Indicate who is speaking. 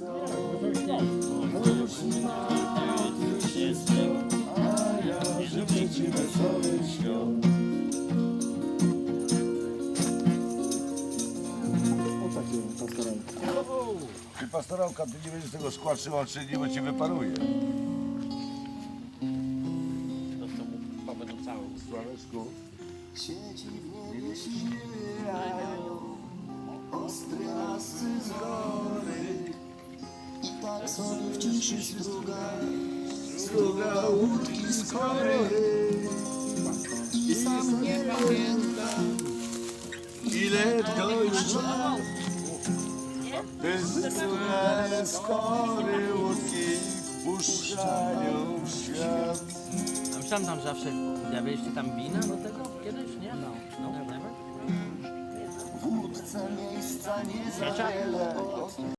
Speaker 1: Ty pastorałka, ty nie będziesz tego szkła trzymał trzy dni, bo ci wyparuje. Sławeczku.
Speaker 2: Siedzi w niebie siwy sobie w ciszy struga, struga łódki z kory. I sam nie pamiętam, ile to już lat.
Speaker 1: By skory łódki puszczają w świat.
Speaker 3: A myślałem tam zawsze, dawialiście tam wina do tego kiedyś, nie? No. no.
Speaker 2: W łódce miejsca nie za wiele,